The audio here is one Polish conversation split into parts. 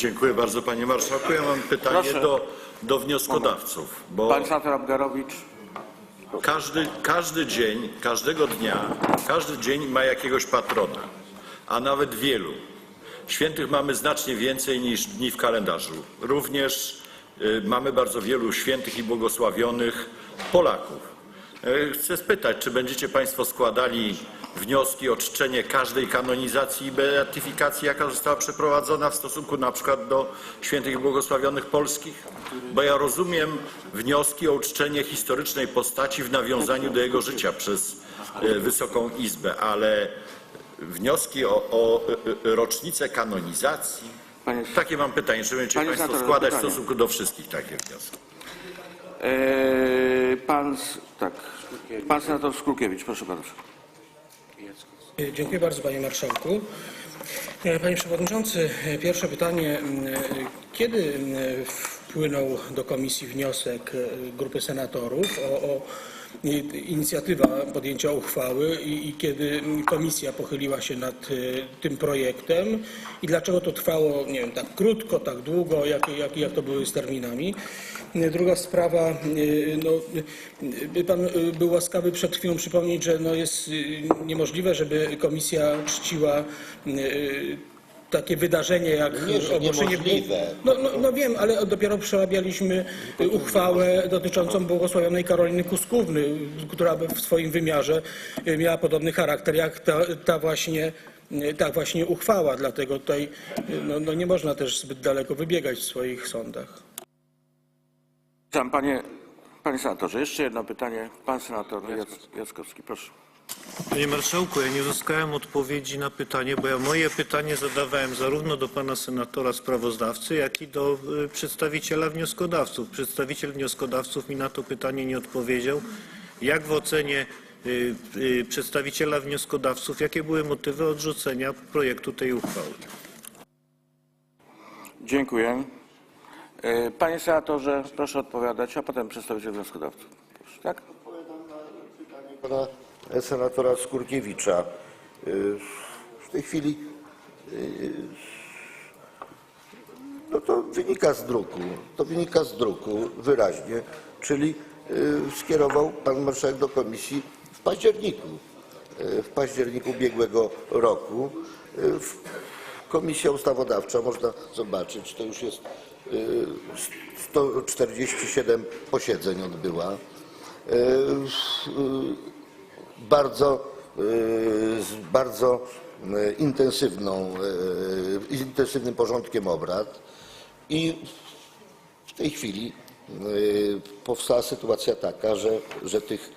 Dziękuję bardzo panie marszałku. Ja mam pytanie Proszę. do, do wnioskodawców, bo Pan senator Abgarowicz. każdy, każdy dzień, każdego dnia, każdy dzień ma jakiegoś patrona, a nawet wielu. Świętych mamy znacznie więcej niż dni w kalendarzu. Również y, mamy bardzo wielu świętych i błogosławionych Polaków. Y, Chcę spytać, czy będziecie Państwo składali wnioski o czczenie każdej kanonizacji i beatyfikacji, jaka została przeprowadzona w stosunku na przykład do świętych i błogosławionych polskich? Bo ja rozumiem wnioski o uczczenie historycznej postaci w nawiązaniu do jego życia przez y, Wysoką Izbę, ale wnioski o, o y, y, rocznicę kanonizacji? Panie, Takie mam pytanie, czy będziecie Państwo senatorze, składać w pytanie. stosunku do wszystkich takie wnioski? e, pan, tak, pan senator Skurkiewicz, proszę bardzo. Dziękuję bardzo panie marszałku. E, Panie przewodniczący, e, pierwsze pytanie. e, Kiedy m, wpłynął do komisji wniosek e, grupy senatorów o, o inicjatywa podjęcia uchwały i, i kiedy komisja pochyliła się nad e, tym projektem i dlaczego to trwało, nie wiem, tak krótko, tak długo, jak, jak, jak to były z terminami? E, Druga sprawa, no, by pan był łaskawy przed chwilą przypomnieć, że no jest niemożliwe, żeby komisja czciła takie wydarzenie jak Nie, ogłoszenie. No, no, no wiem, ale dopiero przerabialiśmy uchwałę dotyczącą błogosławionej Karoliny Kuskówny, która w swoim wymiarze e, miała podobny charakter jak ta, ta właśnie. e, Ta właśnie uchwała, dlatego tutaj e, no, no nie można też zbyt daleko wybiegać w swoich sądach. Panie, panie senatorze, jeszcze jedno pytanie. Pan senator Jac- Jackowski, proszę. Panie Marszałku, ja nie uzyskałem odpowiedzi na pytanie, bo ja moje pytanie zadawałem zarówno do pana senatora sprawozdawcy, jak i do y, przedstawiciela wnioskodawców. Przedstawiciel wnioskodawców mi na to pytanie nie odpowiedział. Jak w ocenie y, y, przedstawiciela wnioskodawców, jakie były motywy odrzucenia projektu tej uchwały? Dziękuję. Panie senatorze, proszę odpowiadać, a potem przedstawiciel wnioskodawców. Proszę, tak? pana senatora Skurkiewicza. Y, W tej chwili y, no to wynika z druku, to wynika z druku wyraźnie, czyli y, skierował pan marszałek do komisji w październiku, w październiku ubiegłego roku. Komisja Ustawodawcza, można zobaczyć, to już jest y, 147 posiedzeń odbyła. Bardzo, y, bardzo y, intensywną, y, intensywnym porządkiem obrad i w tej chwili powstała sytuacja taka, że, że, tych,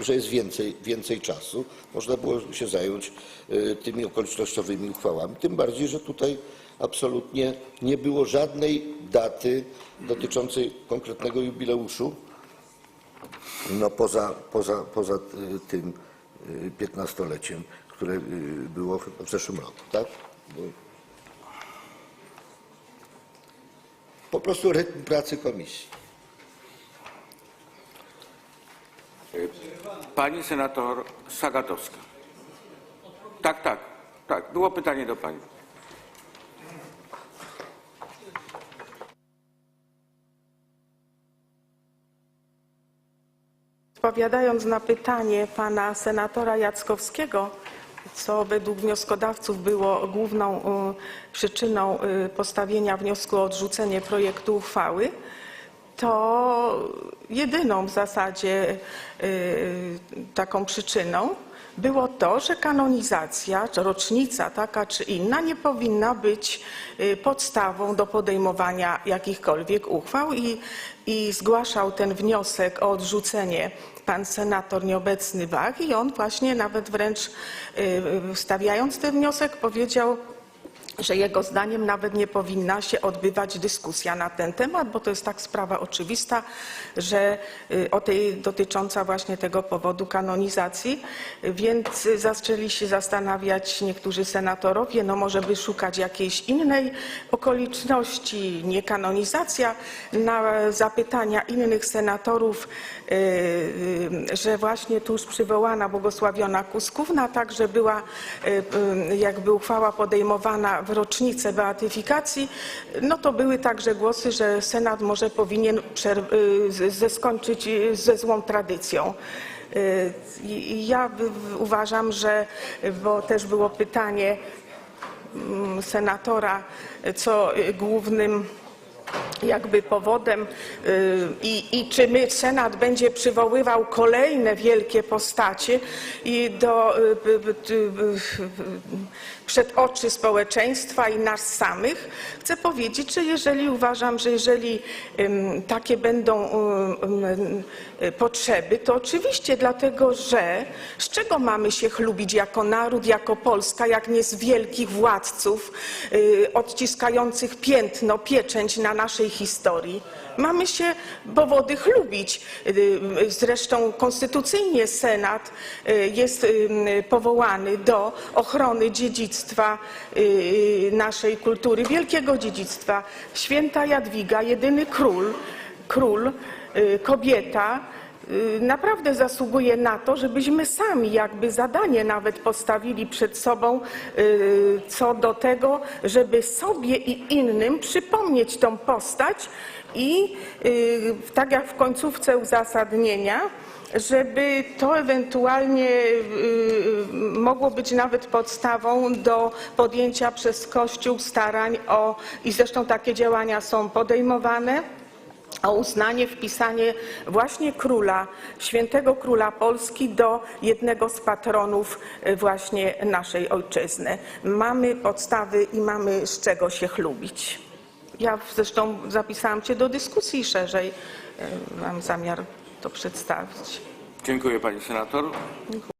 że jest więcej, więcej czasu. Można było się zająć tymi okolicznościowymi uchwałami. Tym bardziej, że tutaj absolutnie nie było żadnej daty dotyczącej konkretnego jubileuszu. No poza, poza, poza y, tym y, piętnastoleciem, które y, było w zeszłym roku, tak? Po prostu rytm pracy komisji. Pani senator Sagatowska. Tak, tak, tak. Było pytanie do pani. Odpowiadając na pytanie pana senatora Jackowskiego, co według wnioskodawców było główną y, przyczyną y, postawienia wniosku o odrzucenie projektu uchwały, to jedyną w zasadzie y, taką przyczyną było to, że kanonizacja, rocznica taka czy inna nie powinna być y, podstawą do podejmowania jakichkolwiek uchwał i, i zgłaszał ten wniosek o odrzucenie pan senator nieobecny Wach i on właśnie nawet wręcz y, stawiając ten wniosek powiedział, że jego zdaniem nawet nie powinna się odbywać dyskusja na ten temat, bo to jest tak sprawa oczywista, że y, o tej dotycząca właśnie tego powodu kanonizacji, więc zaczęli się zastanawiać niektórzy senatorowie, no może by szukać jakiejś innej okoliczności, nie kanonizacja. Na zapytania innych senatorów, y, y, że właśnie tuż przywołana błogosławiona Kuskówna także była jakby uchwała podejmowana w rocznicę beatyfikacji, no to były także głosy, że Senat może powinien y, skończyć y, ze złą tradycją. Y, Ja uważam, że, bo też było pytanie mm, senatora, co głównym jakby powodem y, i, i czy my, Senat będzie przywoływał kolejne wielkie postacie i do, y, y, przed oczy społeczeństwa i nas samych. Chcę powiedzieć, że jeżeli uważam, że jeżeli takie będą potrzeby, to oczywiście dlatego, że z czego mamy się chlubić jako naród, jako Polska, jak nie z wielkich władców odciskających piętno, pieczęć na naszej historii. Mamy się powody chlubić. Y, Zresztą konstytucyjnie Senat y, jest y, powołany do ochrony dziedzictwa naszej kultury, wielkiego dziedzictwa. Święta Jadwiga, jedyny król, król, kobieta, naprawdę zasługuje na to, żebyśmy sami jakby zadanie nawet postawili przed sobą y, co do tego, żeby sobie i innym przypomnieć tą postać i y, tak jak w końcówce uzasadnienia, żeby to ewentualnie y, mogło być nawet podstawą do podjęcia przez Kościół starań o, i zresztą takie działania są podejmowane, o uznanie, wpisanie właśnie króla, świętego króla Polski do jednego z patronów y, właśnie naszej ojczyzny. Mamy podstawy i mamy z czego się chlubić. Ja zresztą zapisałam się do dyskusji szerzej. y, Mam zamiar to przedstawić. Dziękuję pani senator.